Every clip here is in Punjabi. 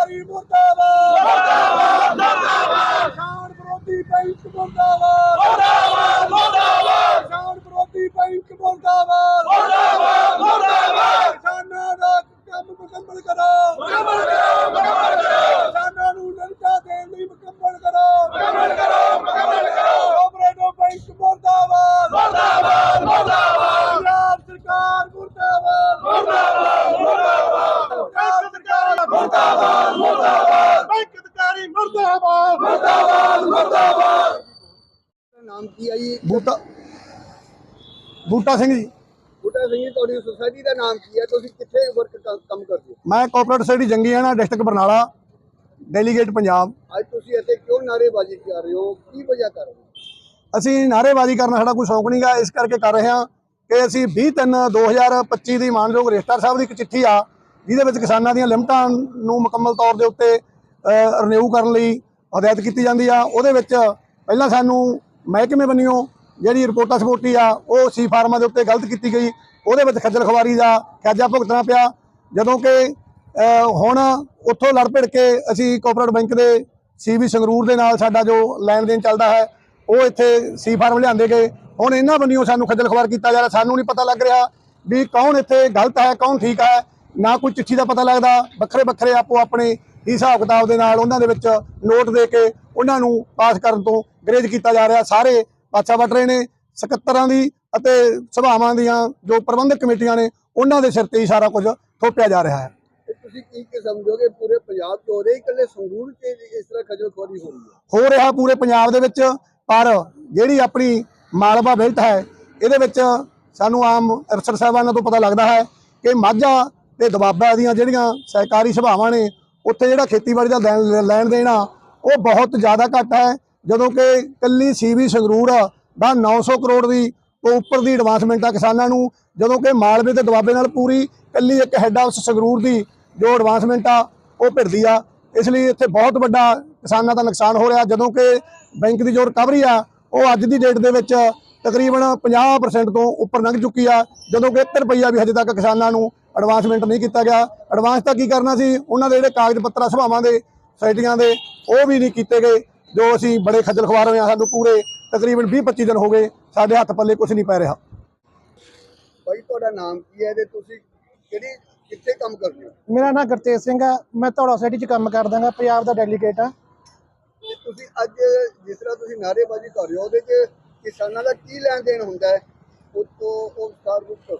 ਸਰਕਾਰੀ ਮੁਰਦਾਬਾਦ। ਮੁਰਦਾਬਾਦ ਮੁਰਦਾਬਾਦ। ਕਿਸਾਨ ਵਿਰੋਧੀ ਬੈਂਕ ਮੁਰਦਾਬਾਦ। ਮੁਰਦਾਬਾਦ ਮੁਰਦਾਬਾਦ। ਕਿਸਾਨ ਵਿਰੋਧੀ ਬੈਂਕ ਮੁਰਦਾਬਾਦ। ਮੁਰਦਾਬਾਦ ਮੁਰਦਾਬਾਦ। ਕਿਸਾਨਾਂ ਦਾ ਕੰਮ ਮੁਕੰਮਲ ਕਰੋ ਮੁਕੰਮਲ ਕਰੋ ਮੁਕੰਮਲ ਕਰੋ ਕਿਸਾਨਾਂ ਨੂੰ ਲੰਚਾ ਦੇਣ ਲਈ ਮੁਕੰਮਲ ਕਰੋ ਮੁਕੰਮਲ ਕਰੋ ਮੁਕੰਮਲ ਕਰੋ ਕੋਆਪਰੇਟਿਵ ਬੈਂਕ ਮੁਰਦਾਬਾਦ। ਮੁਰਦਾਬਾਦ ਮੁਰਦਾਬਾਦ। ਪੰਜਾਬ ਸਰਕਾਰ ਮੁਰਦਾਬਾਦ। ਮੁਰਦਾਬਾਦ ਮੁਰਦਾਬਾਦ। ਸਰਕਾਰ ਮੁਰਦਾਬਾਦ ਬੈਂਕ ਅਧਿਕਾਰੀ ਮੁਰਦਾਬਾਦ ਮੁਰਦਾਬਾਦ ਮੁਰਦਾਬਾਦ ਨਾਮ ਕੀ ਹੈ ਜੀ? ਬੂਟਾ ਬੂਟਾ ਸਿੰਘ ਜੀ। ਬੂਟਾ ਸਿੰਘ ਜੀ ਤੁਹਾਡੀ ਸੁਸਾਇਟੀ ਦਾ ਨਾਮ ਕੀ ਹੈ ਤੁਸੀਂ ਕਿੱਥੇ ਵਰਕ ਕੰਮ ਕਰਦੇ ਹੋ? ਮੈਂ corporate society Jangiana district Barnala delegate Punjab. ਅੱਜ ਤੁਸੀਂ ਇੱਥੇ ਕਿਉਂ ਨਾਅਰੇਬਾਜ਼ੀ ਕਰ ਰਹੇ ਹੋ? ਕੀ ਵਜ੍ਹਾ ਕਰ ਰਹੇ ਹੋ? ਅਸੀਂ ਨਾਅਰੇਬਾਜ਼ੀ ਕਰਨਾ ਸਾਡਾ ਕੋਈ ਸ਼ੌਕ ਨਹੀਂਗਾ ਇਸ ਕਰਕੇ ਕਰ ਰਹੇ ਹਾਂ ਕਿ ਅਸੀਂ 20 ਤਿੰਨ 2025 ਦੀ ਮਾਨਯੋਗ ਰਜਿਸਟਰ ਸਾਹਿਬ ਦੀ ਇੱਕ ਚਿੱਠੀ ਆ ਜਿਹਦੇ ਵਿੱਚ ਕਿਸਾਨਾਂ ਦੀਆਂ ਲਿਮਟਾਂ ਨੂੰ ਮੁਕੰਮਲ ਤੌਰ ਦੇ ਉੱਤੇ ਰਿਨਿਊ ਕਰਨ ਲਈ ਹਦਾਇਤ ਕੀਤੀ ਜਾਂਦੀ ਆ। ਉਹਦੇ ਵਿੱਚ ਪਹਿਲਾਂ ਸਾਨੂੰ ਮਹਿਕਮੇ ਬੰਨਿਓ ਜਿਹੜੀ ਰਿਪੋਰਟਾਂ ਸਪੋਰਟੀ ਆ, ਉਹ ਸੀ ਫਾਰਮਾਂ ਦੇ ਉੱਤੇ ਗਲਤ ਕੀਤੀ ਗਈ। ਉਹਦੇ ਵਿੱਚ ਖੱਜਲ ਖਵਾਰੀ ਦਾ ਖਿਆਜਾ ਭੁਗਤਣਾ ਪਿਆ। ਜਦੋਂ ਕਿ ਹੁਣ ਉੱਥੋਂ ਲੜ ਭਿੜ ਕੇ ਅਸੀਂ ਕੋਆਪਰੇਟਿਵ ਬੈਂਕ ਦੇ ਸੀਬੀ ਸੰਗਰੂਰ ਦੇ ਨਾਲ ਸਾਡਾ ਜੋ ਲੈਣ ਦੇਣ ਚੱਲਦਾ ਹੈ, ਉਹ ਇੱਥੇ ਸੀ ਫਾਰਮ ਲਿਆਂਦੇ ਗਏ। ਹੁਣ ਇਹਨਾਂ ਬੰਨਿਓ ਸਾਨੂੰ ਖੱਜਲ ਖਵਾਰ ਕੀਤਾ ਜਾ ਰਿਹਾ। ਸਾਨੂੰ ਨਹੀਂ ਪਤਾ ਲੱਗ ਰਿਹਾ ਵੀ ਕੌਣ ਇੱਥੇ ਗਲਤ ਹੈ, ਕੌਣ ਠੀਕ ਹੈ। ਨਾ ਕੋਈ ਚਿੱਠੀ ਦਾ ਪਤਾ ਲੱਗਦਾ। ਵੱਖਰੇ ਵੱਖਰੇ ਆਪੋ ਆਪਣੇ ਹਿਸਾਬ ਕਿਤਾਬ ਦੇ ਨਾਲ ਉਹਨਾਂ ਦੇ ਵਿੱਚ ਨੋਟ ਦੇ ਕੇ ਉਹਨਾਂ ਨੂੰ ਪਾਸ ਕਰਨ ਤੋਂ ਗਰੇਜ ਕੀਤਾ ਜਾ ਰਿਹਾ ਸਾਰੇ ਪਾਛਾ ਵੱਟ ਰਹੇ ਨੇ ਸਕੱਤਰਾਂ ਦੀ ਅਤੇ ਸਭਾਵਾਂ ਦੀਆਂ ਜੋ ਪ੍ਰਬੰਧਕ ਕਮੇਟੀਆਂ ਨੇ ਉਹਨਾਂ ਦੇ ਸਿਰ ਤੇ ਹੀ ਸਾਰਾ ਕੁਝ ਥੋਪਿਆ ਜਾ ਰਿਹਾ ਹੈ। ਤੁਸੀਂ ਕੀ ਕੀ ਸਮਝੋਗੇ ਪੂਰੇ ਪੰਜਾਬ 'ਚ ਹੋ ਰਹੀ ਇਕੱਲੇ ਸੰਗਰੂਰ 'ਚ ਇਸ ਤਰ੍ਹਾਂ ਖੱਜਲ ਖੁਆਰੀ ਹੋ ਰਹੀ ਹੈ? ਹੋ ਰਿਹਾ ਪੂਰੇ ਪੰਜਾਬ ਦੇ ਵਿੱਚ ਪਰ ਜਿਹੜੀ ਆਪਣੀ ਮਾਲਵਾ ਬੈਲਟ ਹੈ ਇਹਦੇ ਵਿੱਚ ਸਾਨੂੰ ਆਮ ਅਫਸਰ ਸਾਹਿਬਾਨਾਂ ਤੋਂ ਪਤਾ ਲੱਗਦਾ ਹੈ ਕਿ ਮਾਝਾ ਤੇ ਦੁਆਬਾ ਦੀਆਂ ਜਿਹੜੀਆਂ ਸਹਿਕਾਰੀ ਸਭਾਵਾਂ ਨੇ ਉੱਥੇ ਜਿਹੜਾ ਖੇਤੀਬਾੜੀ ਦਾ ਲੈਣ ਦੇਣਾ ਉਹ ਬਹੁਤ ਜ਼ਿਆਦਾ ਘੱਟ ਹੈ। ਜਦੋਂ ਕਿ ਕੱਲੀ ਸੀਵੀ ਸੰਗਰੂਰ ਦਾ 900 ਕਰੋੜ ਦੀ ਤੋਂ ਉੱਪਰ ਦੀ ਐਡਵਾਂਸਮੈਂਟ ਆ ਕਿਸਾਨਾਂ ਨੂੰ। ਜਦੋਂ ਕਿ ਮਾਲਵੇ ਤੇ ਦੁਆਬੇ ਨਾਲ ਪੂਰੀ ਕੱਲੀ ਇੱਕ ਹੈੱਡ ਹਾਊਸ ਸੰਗਰੂਰ ਦੀ ਜੋ ਐਡਵਾਂਸਮੈਂਟ ਆ, ਉਹ ਭਿੜਦੀ ਆ। ਇਸ ਲਈ ਇੱਥੇ ਬਹੁਤ ਵੱਡਾ ਕਿਸਾਨਾਂ ਦਾ ਨੁਕਸਾਨ ਹੋ ਰਿਹਾ। ਜਦੋਂ ਕਿ ਬੈਂਕ ਦੀ ਜੋ ਰਿਕਵਰੀ ਆ, ਉਹ ਅੱਜ ਦੀ ਡੇਟ ਦੇ ਵਿੱਚ ਤਕਰੀਬਨ 50% ਤੋਂ ਉੱਪਰ ਲੰਘ ਚੁੱਕੀ ਆ। ਜਦੋਂ ਕਿ 1 ਰੁਪਈਆ ਵੀ ਹਜੇ ਤੱਕ ਕਿਸਾਨਾਂ ਨੂੰ ਐਡਵਾਂਸਮੈਂਟ ਨਹੀਂ ਕੀਤਾ ਗਿਆ। ਐਡਵਾਂਸ ਤਾਂ ਕੀ ਕਰਨਾ ਸੀ? ਉਹਨਾਂ ਦੇ ਜਿਹੜੇ ਕਾਗਜ਼ ਪੱਤਰ, ਸਭਾਵਾਂ ਦੇ, ਸੁਸਾਇਟੀਆਂ ਦੇ, ਉਹ ਵੀ ਨਹੀਂ ਕੀਤੇ ਗਏ। ਜੋ ਅਸੀਂ ਬੜੇ ਖੱਜਲ ਖਵਾਰ ਹੋਏ ਆ ਸਾਨੂੰ ਪੂਰੇ ਤਕਰੀਬਨ 20-25 ਦਿਨ ਹੋ ਗਏ ਸਾਡੇ ਹੱਥ ਪੱਲੇ ਕੁਝ ਨਹੀਂ ਪੈ ਰਿਹਾ। ਭਾਈ ਤੁਹਾਡਾ ਨਾਮ ਕੀ ਹੈ ਤੇ ਤੁਸੀਂ ਕਿਹੜੀ ਕਿੱਥੇ ਕੰਮ ਕਰਦੇ ਹੋ? ਮੇਰਾ ਨਾਮ ਗੁਰਤੇਜ ਸਿੰਘ ਆ ਮੈਂ ਧੌਲਾ ਸਿਟੀ 'ਚ ਕੰਮ ਕਰਦਾਗਾ ਪੰਜਾਬ ਦਾ ਡੈਲੀਗੇਟ ਆ ਤੇ ਤੁਸੀਂ ਅੱਜ ਜਿਸ ਤਰ੍ਹਾਂ ਤੁਸੀਂ ਨਾਅਰੇਬਾਜ਼ੀ ਕਰ ਰਹੇ ਹੋ ਉਹਦੇ 'ਚ ਕਿਸਾਨਾਂ ਦਾ ਕੀ ਲੈਣ ਦੇਣ ਹੁੰਦਾ ਹੈ? ਉਹ ਤੋਂ ਉਹ ਸਾਰ ਕੁਝ ਦੱਸੋ।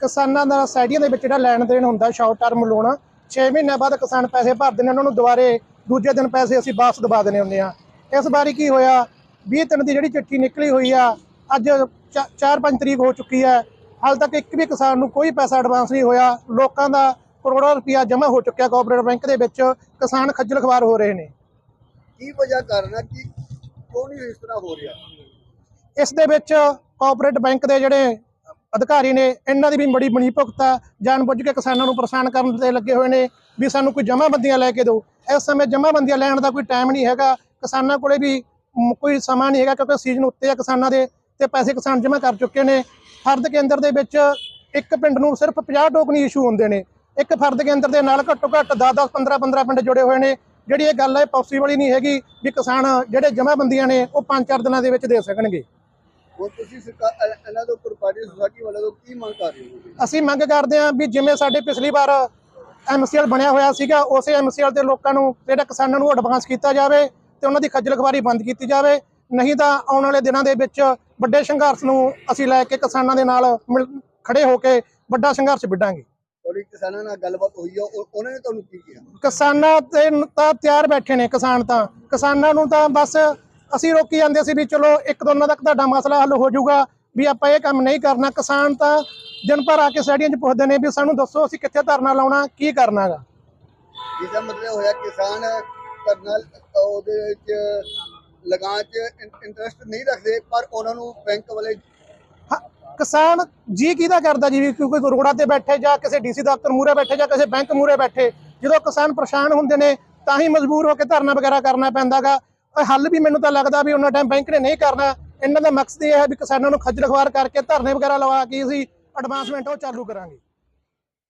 ਕਿਸਾਨਾਂ ਦਾ ਸਾਈਡੀਆਂ ਦੇ ਵਿੱਚ ਜਿਹੜਾ ਲੈਣ ਦੇਣ ਹੁੰਦਾ ਸ਼ਾਰਟ ਟਰਮ ਲੋਨ 6 ਮਹੀਨਿਆਂ ਬਾਅਦ ਕਿਸਾਨ ਪੈਸੇ ਭਰਦੇ ਨੇ ਉਹਨਾਂ ਨੂੰ ਦੁਬਾਰੇ ਦੂਜੇ ਦਿਨ ਪੈਸੇ ਅਸੀਂ ਵਾਪਸ ਦਬਾ ਦਿੰਦੇ ਹੁੰਦੇ ਆ ਇਸ ਵਾਰੀ ਕੀ ਹੋਇਆ? 20 ਦਿਨ ਦੀ ਜਿਹੜੀ ਚਿੱਠੀ ਨਿਕਲੀ ਹੋਈ ਆ ਅੱਜ 4-5 ਤਰੀਕ ਹੋ ਚੁੱਕੀ ਹੈ। ਹਾਲ ਤੱਕ ਇੱਕ ਵੀ ਕਿਸਾਨ ਨੂੰ ਕੋਈ ਪੈਸਾ ਐਡਵਾਂਸ ਨਹੀਂ ਹੋਇਆ। ਲੋਕਾਂ ਦਾ ਕਰੋੜਾਂ ਰੁਪਇਆ ਜਮ੍ਹਾਂ ਹੋ ਚੁੱਕਿਆ ਕੋਆਪਰੇਟਿਵ ਬੈਂਕ ਦੇ ਵਿੱਚ। ਕਿਸਾਨ ਖੱਜਲ ਖਵਾਰ ਹੋ ਰਹੇ ਨੇ। ਕੀ ਵਜ੍ਹਾ ਕਾਰਨ ਹੈ? ਕਿ ਕਿਉਂ ਨਹੀਂ ਇਸ ਤਰ੍ਹਾਂ ਹੋ ਰਿਹਾ? ਇਸ ਦੇ ਵਿੱਚ ਕੋਆਪਰੇਟਿਵ ਬੈਂਕ ਦੇ ਜਿਹੜੇ ਅਧਿਕਾਰੀ ਨੇ ਇਹਨਾਂ ਦੀ ਵੀ ਬੜੀ ਬਣੀ ਭੁਗਤ ਜਾਣਬੁੱਝ ਕੇ ਕਿਸਾਨਾਂ ਨੂੰ ਪਰੇਸ਼ਾਨ ਕਰਨ ਤੇ ਲੱਗੇ ਹੋਏ ਨੇ ਵੀ ਸਾਨੂੰ ਕੋਈ ਜਮ੍ਹਾਂਬੰਦੀਆਂ ਲੈ ਕੇ ਦਿਓ। ਇਸ ਸਮੇਂ ਜਮ੍ਹਾਂਬੰਦੀਆਂ ਲੈਣ ਦਾ ਕੋਈ ਟਾਈਮ ਨਹੀਂ ਹੈਗਾ। ਕਿਸਾਨਾਂ ਕੋਲੇ ਵੀ ਕੋਈ ਸਮਾਂ ਨਹੀਂ ਹੈਗਾ ਕਿਉਂਕਿ ਸੀਜ਼ਨ ਉੱਤੇ ਆ ਕਿਸਾਨਾਂ ਦੇ ਤੇ ਪੈਸੇ ਕਿਸਾਨ ਜਮ੍ਹਾਂ ਕਰ ਚੁੱਕੇ ਨੇ। ਫਰਦ ਕੇਂਦਰ ਦੇ ਵਿੱਚ ਇੱਕ ਪਿੰਡ ਨੂੰ ਸਿਰਫ 50 ਟੋਕਨ ਇਸ਼ੂ ਹੁੰਦੇ ਨੇ। ਇੱਕ ਫਰਦ ਕੇਂਦਰ ਦੇ ਨਾਲ ਘੱਟੋ ਘੱਟ 10-10 15-15 ਪਿੰਡ ਜੁੜੇ ਹੋਏ ਨੇ। ਜਿਹੜੀ ਇਹ ਗੱਲ ਹੈ ਪੋਸੀਬਲ ਹੀ ਨਹੀਂ ਹੈਗੀ ਵੀ ਕਿਸਾਨ ਜਿਹੜੇ ਜਮ੍ਹਾਂਬੰਦੀਆਂ ਨੇ ਉਹ 5-4 ਦਿਨਾਂ ਦੇ ਵਿੱਚ ਦੇ ਸਕਣਗੇ। ਹੁਣ ਤੁਸੀਂ ਸਰਕਾਰ ਇਹ- ਇਹਨਾਂ ਦੇ ਉੱਪਰ ਪਾਰਟੀ ਸੁਸਾਇਟੀ ਵਾਲਿਆਂ ਤੋਂ ਕੀ ਮੰਗ ਕਰ ਰਹੇ ਹੋ? ਅਸੀਂ ਮੰਗ ਕਰਦੇ ਹਾਂ ਵੀ ਜਿਵੇਂ ਸਾਡੇ ਪਿਛਲੀ ਵਾਰ ਐਮਸੀਐਲ ਬਣਿਆ ਹੋਇਆ ਸੀਗਾ ਉਸੇ ਐਮਸੀਐਲ ਦੇ ਲੋਕਾਂ ਨੂੰ ਜਿਹੜਾ ਕਿਸਾਨਾਂ ਨੂੰ ਐਡਵਾਂਸ ਕੀਤਾ ਜਾਵੇ ਤੇ ਉਹਨਾਂ ਦੀ ਖੱਜਲ ਖਵਾਰੀ ਬੰਦ ਕੀਤੀ ਜਾਵੇ। ਨਹੀਂ ਤਾਂ ਆਉਣ ਵਾਲੇ ਦਿਨਾਂ ਦੇ ਵਿੱਚ ਵੱਡੇ ਸੰਘਰਸ਼ ਨੂੰ ਅਸੀਂ ਲੈ ਕੇ ਕਿਸਾਨਾਂ ਦੇ ਨਾਲ ਖੜੇ ਹੋ ਕੇ ਵੱਡਾ ਸੰਘਰਸ਼ ਵਿੱਢਾਂਗੇ। ਤੁਹਾਡੀ ਕਿਸਾਨਾਂ ਨਾਲ ਗੱਲਬਾਤ ਹੋਈ ਆ ਉਹ- ਉਹਨਾਂ ਨੇ ਤੁਹਾਨੂੰ ਕੀ ਕਿਹਾ? ਕਿਸਾਨਾਂ ਤੇ ਤਾਂ ਤਿਆਰ ਬੈਠੇ ਨੇ ਕਿਸਾਨ ਤਾਂ। ਕਿਸਾਨਾਂ ਨੂੰ ਤਾਂ ਬਸ ਅਸੀਂ ਰੋਕੀ ਜਾਂਦੇ ਸੀ ਵੀ ਚਲੋ ਇੱਕ ਦੋਨਾਂ ਤੱਕ ਤੁਹਾਡਾ ਮਸਲਾ ਹੱਲ ਹੋ ਜਾਊਗਾ। ਵੀ ਆਪਾਂ ਇਹ ਕੰਮ ਨਹੀਂ ਕਰਨਾ। ਕਿਸਾਨ ਤਾਂ ਦਿਨ ਭਰ ਆ ਕੇ ਸਟੇਡੀਅਮ 'ਚ ਪੁੱਛਦੇ ਨੇ ਵੀ ਸਾਨੂੰ ਦੱਸੋ ਅਸੀਂ ਕਿੱਥੇ ਧਰਨਾ ਲਾਉਣਾ ਕੀ ਕਰਨਾਗਾ। ਜਿਹਦਾ ਮਤਲਬ ਹੋਇਆ ਕਿਸਾਨ ਕਰਨਲ ਉਹਦੇ ਵਿੱਚ ਲਗਾਨ 'ਚ ਇੰਟਰਸਟ ਨਹੀਂ ਰੱਖਦੇ ਪਰ ਉਹਨਾਂ ਨੂੰ ਬੈਂਕ ਵਾਲੇ ਕਿਸਾਨ ਜੀ ਕਿਹਦਾ ਕਰਦਾ ਜੀ? ਵੀ ਕਿਉਂਕਿ ਰੋਡਾਂ ਤੇ ਬੈਠੇ ਜਾਂ ਕਿਸੇ ਡੀਸੀ ਦਫ਼ਤਰ ਮੂਰੇ ਬੈਠੇ ਜਾਂ ਕਿਸੇ ਬੈਂਕ ਮੂਰੇ ਬੈਠੇ। ਜਦੋਂ ਕਿਸਾਨ ਪਰੇਸ਼ਾਨ ਹੁੰਦੇ ਨੇ ਤਾਂ ਹੀ ਮਜਬੂਰ ਹੋ ਕੇ ਧਰਨਾ ਵਗੈਰਾ ਕਰਨਾ ਪੈਂਦਾਗਾ। ਹੱਲ ਵੀ ਮੈਨੂੰ ਤਾਂ ਲੱਗਦਾ ਵੀ ਉਹਨਾਂ ਟਾਈਮ ਬੈਂਕ ਨੇ ਨਹੀਂ ਕਰਨਾ। ਇਹਨਾਂ ਦਾ ਮਕਸਦ ਇਹ ਹੈ ਵੀ ਕਿਸਾਨਾਂ ਨੂੰ ਖੱਜਲ ਖਵਾਰ ਕਰਕੇ ਧਰਨੇ ਵਗੈਰਾ ਲਵਾ ਕੇ ਅਸੀਂ ਐਡਵਾਂਸਮੈਂਟ ਉਹ ਚਾਲੂ ਕਰਾਂਗੇ।